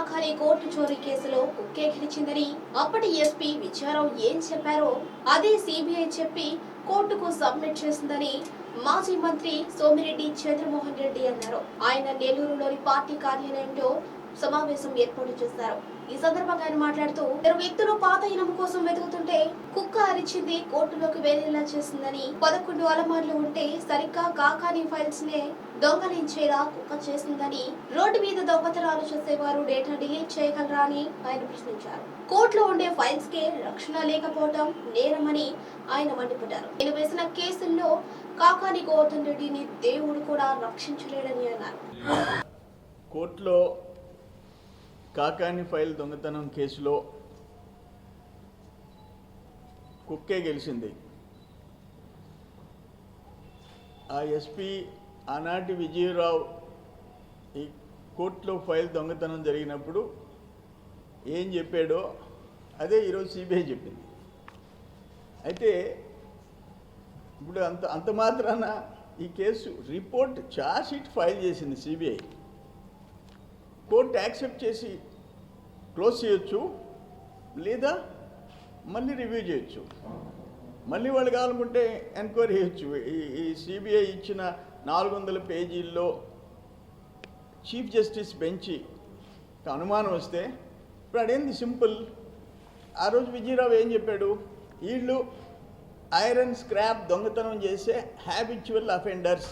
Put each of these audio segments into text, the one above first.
Kakani court చోరీ కేసులో కుక్కేకిలిచిందని అప్పటి ఎస్పీ విజయారావు ఏం చెప్పారో అదే సిబిఐ చెప్పి కోర్టుకు సబ్మిట్ చేసిందని మాజీ మంత్రి సోమిరెడ్డి చంద్రమోహన్ రెడ్డి అన్నారు. ఆయన నెల్లూరులోని పార్టీ కార్యాలయంలో సమావేశం ఏర్పాటు చేశారు. ఈ సందర్భంగా ఆయన మాట్లాడుతూ ఇద్దరు వ్యక్తులు పాత ఇనుము కోసం వెతుకుతుంటే కుక్క అరిచింది కోర్టులోకి వేరేలా చేసిందని పదకొండు అలమార్లు ఉంటే సరిగ్గా కాకాని ఫైల్స్ నే దొంగలించేలా కుక్క చేసిందని రోడ్డు మీద దొంగతనాలు చేసేవారు డేటా డిలీట్ చేయగలరా అని ఆయన ప్రశ్నించారు. కోర్టులో ఉండే ఫైల్స్ కే రక్షణ లేకపోవడం నేరమని ఆయన మండిపడ్డారు. నేను వేసిన కేసుల్లో కాకాని గౌతమ్ రెడ్డిని దేవుడు కూడా రక్షించలేడని అన్నారు. కోర్టులో కాకాని ఫైల్ దొంగతనం కేసులో కుక్కే గెలిచింది. ఆ ఎస్పీ ఆనాటి విజయరావు ఈ కోర్టులో ఫైల్ దొంగతనం జరిగినప్పుడు ఏం చెప్పాడో అదే ఈరోజు సిబిఐ చెప్పింది. అయితే ఇప్పుడు అంత అంత మాత్రాన ఈ case report charge sheet file చేసింది సిబిఐ. కోర్టు యాక్సెప్ట్ చేసి క్లోజ్ చేయొచ్చు లేదా మళ్ళీ రివ్యూ చేయొచ్చు. మళ్ళీ వాళ్ళు కావాలనుకుంటే ఎంక్వైరీ చేయొచ్చు. ఈ ఈ సిబిఐ ఇచ్చిన నాలుగు వందల పేజీల్లో చీఫ్ జస్టిస్ బెంచి అనుమానం వస్తే ఇప్పుడు అదేంది సింపుల్? ఆ రోజు విజయరావు ఏం చెప్పాడు? వీళ్ళు ఐరన్ స్క్రాప్ దొంగతనం చేసే హ్యాబిచువల్ అఫెండర్స్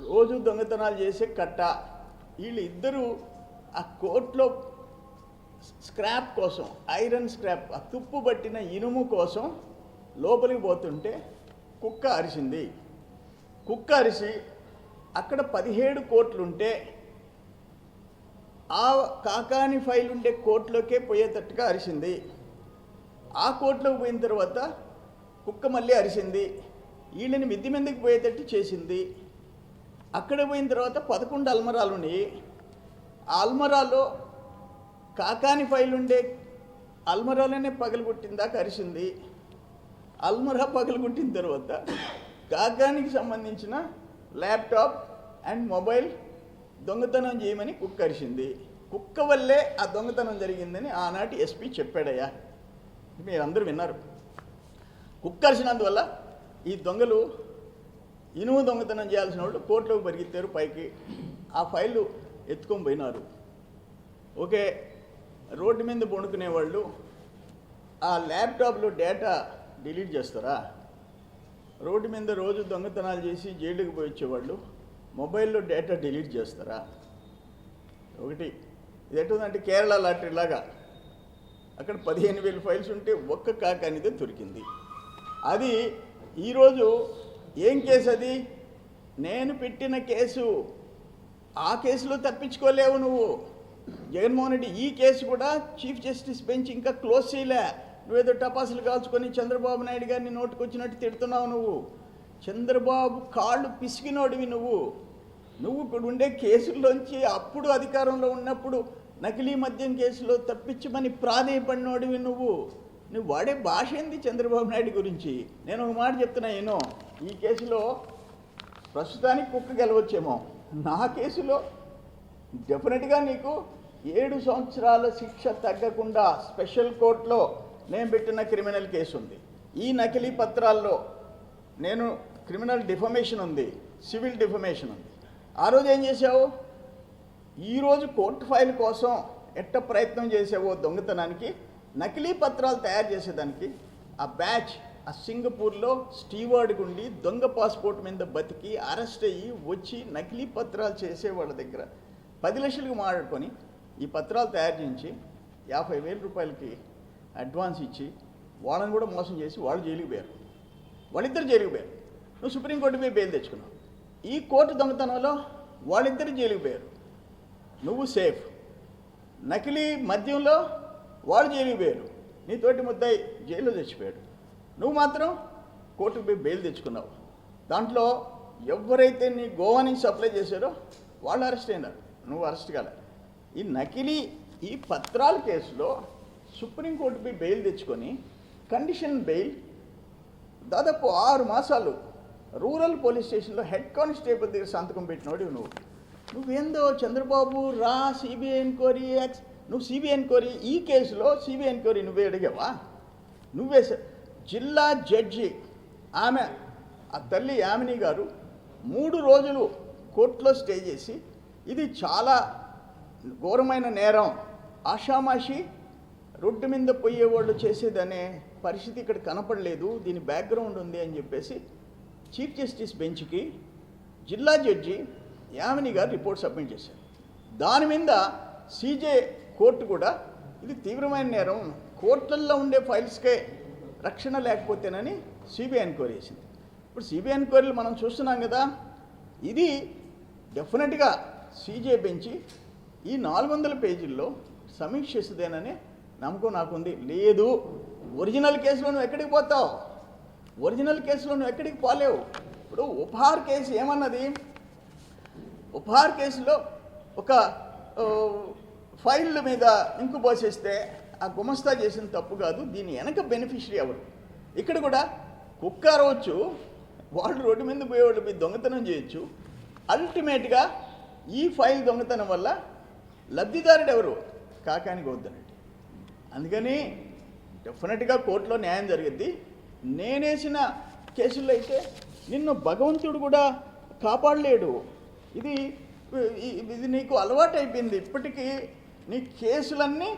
రోజు దొంగతనాలు చేసే కట్ట. వీళ్ళు ఇద్దరు ఆ కోర్టులో స్క్రాప్ కోసం ఐరన్ స్క్రాప్ ఆ తుప్పు పట్టిన ఇనుము కోసం లోపలికి పోతుంటే కుక్క అరిసింది. కుక్క అరిసి అక్కడ పదిహేడు కోట్లుంటే ఆ కాకాని ఫైల్ ఉండే కోర్టులోకే పోయేటట్టుగా అరిసింది. ఆ కోర్టులోకి పోయిన తర్వాత కుక్క మళ్ళీ అరిసింది. వీళ్ళని మిద్ది మీదకి పోయేటట్టు చేసింది. అక్కడ పోయిన తర్వాత పదకొండు అల్మరాలు ఉన్నాయి ఆ అల్మరాలో కాకాని ఫైల్ ఉండే అల్మరాలోనే పగలగొట్టిందాక అరిసింది. అల్మరా పగలగొట్టిన తర్వాత కాకానికి సంబంధించిన ల్యాప్టాప్ అండ్ మొబైల్ దొంగతనం చేయమని కుక్క అరిసింది కుక్క వల్లే ఆ దొంగతనం జరిగిందని ఆనాటి ఎస్పీ చెప్పాడయ్యా. మీరందరూ విన్నారు. కుక్క అరిసినందువల్ల ఈ దొంగలు ఇనుము దొంగతనం చేయాల్సిన వాళ్ళు కోర్టులోకి పరిగెత్తారు పైకి ఆ ఫైళ్ళు ఎత్తుకొని పోయినారు. ఓకే రోడ్డు మీద పండుకునే వాళ్ళు ఆ ల్యాప్టాప్లో డేటా డిలీట్ చేస్తారా? రోడ్డు మీద రోజు దొంగతనాలు చేసి జైలుకి పోయి వచ్చేవాళ్ళు. మొబైల్లో డేటా డిలీట్ చేస్తారా? ఒకటి ఇది ఎటుందంటే కేరళ లాటరీ లాగా. అక్కడ పదిహేను వేల ఫైల్స్ ఉంటే ఒక్క కాక అనేది దొరికింది. అది ఈరోజు ఏం కేసు అది? నేను పెట్టిన కేసు. ఆ కేసులో తప్పించుకోలేవు నువ్వు. జగన్మోహన్ రెడ్డి ఈ కేసు కూడా చీఫ్ జస్టిస్ బెంచ్ ఇంకా క్లోజ్ చేయలే. నువ్వేదో టపాసులు కాల్చుకొని చంద్రబాబు నాయుడు గారిని నోటుకొచ్చినట్టు తిడుతున్నావు నువ్వు. చంద్రబాబు కాళ్ళు పిసికినోడివి నువ్వు. నువ్వు ఇప్పుడు ఉండే కేసుల్లోంచి అప్పుడు అధికారంలో ఉన్నప్పుడు నకిలీ మద్యం కేసులో తప్పించమని ప్రాధేయపడినోడివి నువ్వు. నువ్వు వాడే భాష ఏంది చంద్రబాబు నాయుడు గురించి? నేను ఒక మాట చెప్తున్నా ఏనో. ఈ కేసులో ప్రస్తుతానికి కుక్క గెలవచ్చేమో. నా కేసులో డెఫినెట్గా నీకు ఏడు సంవత్సరాల శిక్ష తగ్గకుండా స్పెషల్ కోర్టులో నేను పెట్టిన క్రిమినల్ కేసు ఉంది. ఈ నకిలీ పత్రాల్లో నేను క్రిమినల్ డిఫమేషన్ ఉంది సివిల్ డిఫమేషన్ ఉంది. ఆ రోజు ఏం చేసావు ఈరోజు కోర్టు ఫైల్ కోసం ఎట్ట ప్రయత్నం చేసావో దొంగతనానికి నకిలీ పత్రాలు తయారు చేసేదానికి ఆ బ్యాచ్ ఆ సింగపూర్లో స్టీవర్డ్ గుండి దొంగ పాస్పోర్ట్ మీద బతికి అరెస్ట్ అయ్యి వచ్చి నకిలీ పత్రాలు చేసే వాళ్ళ దగ్గర పది లక్షలకు మాట్లాడుకొని ఈ పత్రాలు తయారు చేయించి యాభై వేల రూపాయలకి అడ్వాన్స్ ఇచ్చి వాళ్ళని కూడా మోసం చేసి వాళ్ళు జైలుకి పోయారు. వాళ్ళిద్దరు జైలుకి పోయారు. నువ్వు సుప్రీంకోర్టు పోయి బెయిల్ తెచ్చుకున్నావు. ఈ కోర్టు దొంగతనంలో వాళ్ళిద్దరు జైలుకి పోయారు. నువ్వు సేఫ్ నకిలీ మద్యంలో వాళ్ళు జైలుకి పోయారు. నీతోటి ముద్దాయి జైల్లో చచ్చిపోయాడు. నువ్వు మాత్రం కోర్టుకు పోయి బెయిల్ తెచ్చుకున్నావు. దాంట్లో ఎవరైతే నీ గోవా నుంచి సప్లై చేశారో వాళ్ళు అరెస్ట్ అయినారు. నువ్వు అరెస్ట్ కాలే. ఈ నకిలీ ఈ పత్రాల కేసులో సుప్రీంకోర్టు బెయిల్ తెచ్చుకొని కండిషన్ బెయిల్ దాదాపు ఆరు మాసాలు రూరల్ పోలీస్ స్టేషన్లో హెడ్ కానిస్టేబుల్ దగ్గర సంతకం పెట్టినోడు నువ్వు. నువ్వేందో చంద్రబాబు రా సిబిఐ ఎంక్వైరీ ఎక్స్ నువ్వు సిబిఐ ఎంక్వైరీ ఈ కేసులో సిబిఐ ఎంక్వైరీ నువ్వే అడిగావా? నువ్వే జిల్లా జడ్జి ఆమె ఆ తల్లి యామిని గారు మూడు రోజులు కోర్టులో స్టే చేసి ఇది చాలా ఘోరమైన నేరం ఆషామాషి రోడ్డు మీద పోయేవాళ్ళు చేసేదనే పరిస్థితి ఇక్కడ కనపడలేదు. దీని బ్యాక్గ్రౌండ్ ఉంది అని చెప్పేసి చీఫ్ జస్టిస్ బెంచ్కి జిల్లా జడ్జి యామిని గారు రిపోర్ట్ సబ్మిట్ చేశారు. దాని మీద సీజే కోర్టు కూడా ఇది తీవ్రమైన నేరం. కోర్టుల్లో ఉండే ఫైల్స్కే రక్షణ లేకపోతేనని సిబిఐ ఎంక్వైరీ చేసింది. ఇప్పుడు సిబిఐ ఎంక్వైరీలు మనం చూస్తున్నాం కదా ఇది డెఫినెట్గా సీజే బెంచి ఈ నాలుగు వందల పేజీల్లో సమీక్షిస్తుందేనని నమ్మకం నాకుంది. లేదు ఒరిజినల్ కేసులో నువ్వు ఎక్కడికి పోతావు? ఒరిజినల్ కేసులో నువ్వు ఎక్కడికి పోలేవు? ఇప్పుడు ఉపహార్ కేసు ఏమన్నది? ఉపహార్ కేసులో ఒక ఫైల్ మీద ఇంకు పోసేస్తే ఆ గుమస్తా చేసిన తప్పు కాదు దీని వెనక బెనిఫిషరీ ఎవరు? ఇక్కడ కూడా కుక్క అరవచ్చు వాళ్ళు రోడ్డు మీద పోయేవాళ్ళు మీ దొంగతనం చేయొచ్చు. అల్టిమేట్గా ఈ ఫైల్ దొంగతనం వల్ల లబ్ధిదారుడు ఎవరు? కాకానికి వద్దనండి అందుకని డెఫినెట్గా కోర్టులో న్యాయం జరిగింది నేనేసిన కేసుల్లో అయితే నిన్ను భగవంతుడు కూడా కాపాడలేడు. ఇది ఇది నీకు అలవాటు అయిపోయింది ఇప్పటికీ నీ కేసులన్నీ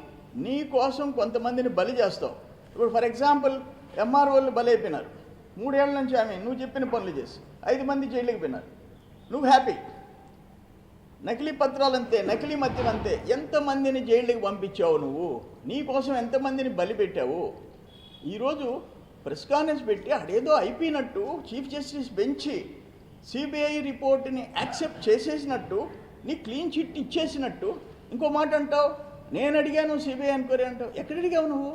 నీ కోసం కొంతమందిని బలి చేస్తావు. ఇప్పుడు ఫర్ ఎగ్జాంపుల్ ఎంఆర్ఓలు బలి అయిపోయినారు మూడేళ్ళ నుంచి ఆమె నువ్వు చెప్పిన పనులు చేసి ఐదు మంది జైలుకి పోయినారు. నువ్వు హ్యాపీ. నకిలీ పత్రాలు అంతే నకిలీ మద్యం అంతే. ఎంతమందిని జైళ్ళకి పంపించావు నువ్వు? నీ కోసం ఎంతమందిని బలి పెట్టావు? ఈరోజు ప్రెస్ కాన్ఫరెన్స్ పెట్టి అడేదో అయిపోయినట్టు చీఫ్ జస్టిస్ బెంచి సిబిఐ రిపోర్ట్ని యాక్సెప్ట్ చేసేసినట్టు నీ క్లీన్ చిట్ ఇచ్చేసినట్టు ఇంకో మాట అంటావు? నేను అడిగాను సిబిఐ ఎంక్వైరీ అంటావు. ఎక్కడ అడిగావు నువ్వు?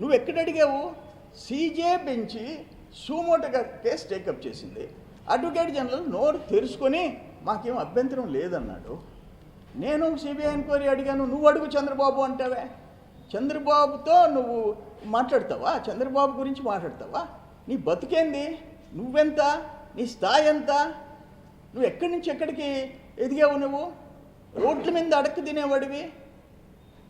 నువ్వు ఎక్కడ అడిగావు? సీజే బెంచి సూమోటగా కేసు టేకప్ చేసింది. అడ్వకేట్ జనరల్ నోరు తెరుచుకొని మాకేం అభ్యంతరం లేదన్నాడు. నేను సిబిఐ ఎంక్వైరీ అడిగాను నువ్వు అడుగు చంద్రబాబు అంటావే. చంద్రబాబుతో నువ్వు మాట్లాడతావా? చంద్రబాబు గురించి మాట్లాడతావా? నీ బతుకేంది? నువ్వెంత? నీ స్థాయి ఎంత? నువ్వు ఎక్కడి నుంచి ఎక్కడికి ఎదిగావు నువ్వు? రోడ్ల మీద అడక్కు తినేవాడివి?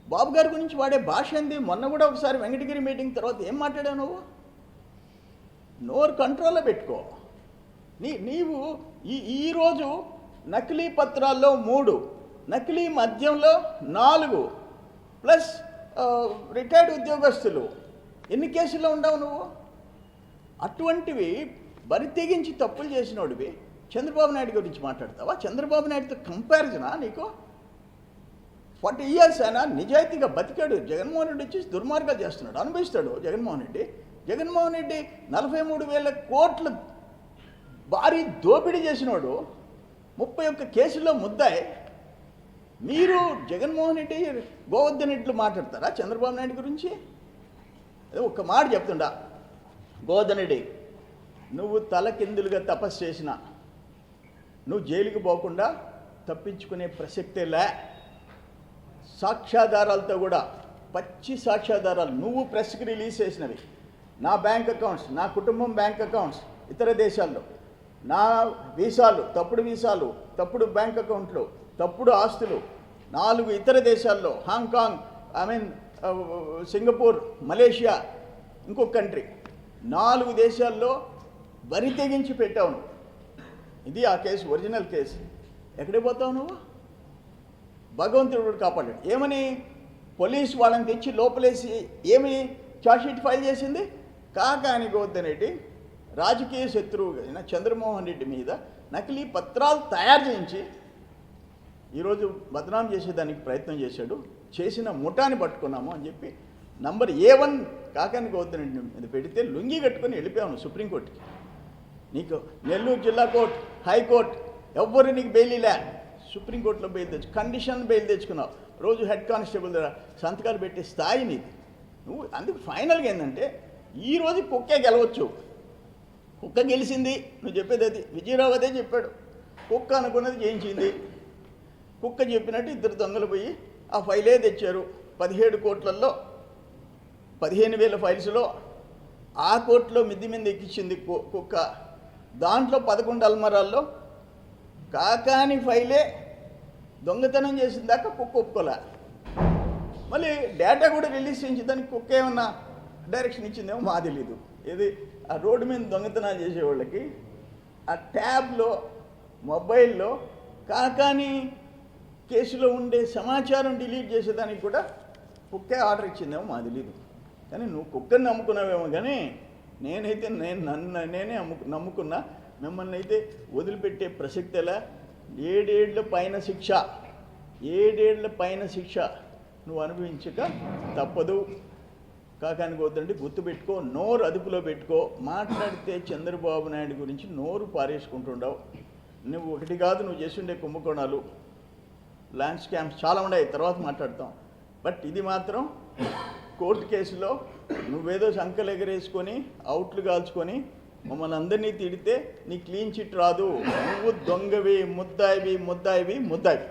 బాబు గారి గురించి వాడే భాష ఏంది? మొన్న కూడా ఒకసారి వెంకటగిరి మీటింగ్ తర్వాత ఏం మాట్లాడావు నువ్వు? నోరు కంట్రోల్లో పెట్టుకో. నీ నీవు ఈ ఈరోజు నకిలీ పత్రాల్లో మూడు నకిలీ మద్యంలో నాలుగు ప్లస్ రిటైర్డ్ ఉద్యోగస్తులు ఎన్ని కేసుల్లో ఉండవు నువ్వు? అటువంటివి బరి తెగించి తప్పులు చేసినోడివి. చంద్రబాబు నాయుడు గురించి మాట్లాడతావా? చంద్రబాబు నాయుడుతో కంపారిజనా నీకు? ఫార్టీ ఇయర్స్ అయినా నిజాయితీగా బతికాడు జగన్మోహన్ రెడ్డి వచ్చి దుర్మార్గాలు చేస్తున్నాడు అనుభవిస్తాడు జగన్మోహన్ రెడ్డి. జగన్మోహన్ రెడ్డి నలభై మూడు వేల కోట్ల భారీ దోపిడీ చేసినోడు. ముప్పై ఒక్క కేసుల్లో ముద్దాయి. మీరు జగన్మోహన్ రెడ్డి గోవర్ధన్ రెడ్డిలు మాట్లాడతారా చంద్రబాబు నాయుడు గురించి? అదే ఒక్క మాట చెప్తుండా. గోవర్ధన్ రెడ్డి నువ్వు తలకిందులుగా తపస్సు చేసినా నువ్వు జైలుకి పోకుండా తప్పించుకునే ప్రసక్తే లే. సాక్ష్యాధారాలతో కూడా పచ్చి సాక్ష్యాధారాలు నువ్వు ప్రెస్కి రిలీజ్ చేసినవి. నా బ్యాంక్ అకౌంట్స్ నా కుటుంబం బ్యాంక్ అకౌంట్స్ ఇతర దేశాల్లో. నా వీసాలు తప్పుడు వీసాలు తప్పుడు బ్యాంక్ అకౌంట్లు తప్పుడు ఆస్తులు నాలుగు ఇతర దేశాల్లో Hong Kong I mean Singapore Malaysia ఇంకొక కంట్రీ. నాలుగు దేశాల్లో బరి తెగించి పెట్టావు ఇది ఆ కేసు ఒరిజినల్ కేసు. ఎక్కడికి పోతావు నువ్వు? భగవంతుడు కాపాడాడు. ఏమని? పోలీస్ వాళ్ళని తెచ్చి లోపలేసి ఏమి చార్జ్షీట్ ఫైల్ చేసింది? కాకాని గోద్దనేటి రాజకీయ శత్రువు అయిన చంద్రమోహన్ రెడ్డి మీద నకిలీ పత్రాలు తయారు చేయించి ఈరోజు బదనాం చేసేదానికి ప్రయత్నం చేశాడు. చేసిన ముఠాని పట్టుకున్నాము అని చెప్పి నంబర్ ఏ వన్ కాకాని గోద్దరెడ్డి మీద పెడితే లుంగి కట్టుకొని వెళ్ళిపోయాము సుప్రీంకోర్టుకి. నీకు నెల్లూరు జిల్లా కోర్టు హైకోర్టు ఎవ్వరు నీకు బెయిలీలే సుప్రీంకోర్టులో బెయిల్ తెచ్చు కండిషన్ బెయిల్ తెచ్చుకున్నావు. రోజు హెడ్ కానిస్టేబుల్ దగ్గర సంతకాలు పెట్టే స్థాయి నీది. నువ్వు అందుకు ఫైనల్గా ఏంటంటే ఈరోజు కుక్కే గెలవచ్చు. కుక్క గెలిచింది నువ్వు చెప్పేది అది. విజయరావు అదే చెప్పాడు. కుక్క అనుకున్నది చేయించింది. కుక్క చెప్పినట్టు ఇద్దరు దొంగలు పోయి ఆ ఫైలే తెచ్చారు. పదిహేడు కోట్లలో పదిహేను వేల ఫైల్స్లో ఆ కోర్టులో మిద్ది మీద ఎక్కించింది కు- కుక్క. దాంట్లో పదకొండు అల్మరాల్లో కాకాని ఫైలే దొంగతనం చేసిన దాకా కుక్క ఒప్పుకోలే. మళ్ళీ డేటా కూడా రిలీజ్ చేయించి దానికి కుక్క ఏమన్నా డైరెక్షన్ ఇచ్చిందేమో మా తెలీదు. ఇది ఆ రోడ్డు మీద దొంగతనాలు చేసేవాళ్ళకి ఆ ట్యాబ్లో మొబైల్లో కాకాని కేసులో ఉండే సమాచారం డిలీట్ చేసేదానికి కూడా కుక్కే ఆర్డర్ ఇచ్చిందేమో మా తెలీదు. కానీ నువ్వు కుక్కని నమ్ముకున్నావేమో కానీ నేనైతే నేను నన్ను నేనే అమ్ముకు నమ్ముకున్నా. మిమ్మల్ని అయితే వదిలిపెట్టే ప్రసక్తిలా ఏడేళ్ళ పైన శిక్ష. ఏడేళ్ళ పైన శిక్ష. నువ్వు అనుభవించక తప్పదు. కాకానికి వద్దండి గుర్తుపెట్టుకో నోరు అదుపులో పెట్టుకో. మాట్లాడితే చంద్రబాబు నాయుడు గురించి నోరు పారేసుకుంటుండవు. నువ్వు ఒకటి కాదు నువ్వు చేస్తుండే కుంభకోణాలు. ల్యాండ్ స్కామ్స్ చాలా ఉన్నాయి తర్వాత మాట్లాడతాం. బట్ ఇది మాత్రం కోర్టు కేసులో నువ్వేదో శంకలు ఎగరేసుకొని అవుట్లు కాల్చుకొని మమ్మల్ని అందరినీ తిడితే నీ క్లీన్ చిట్ రాదు. నువ్వు దొంగవి ముద్దాయివి ముద్దాయివి ముద్దాయివి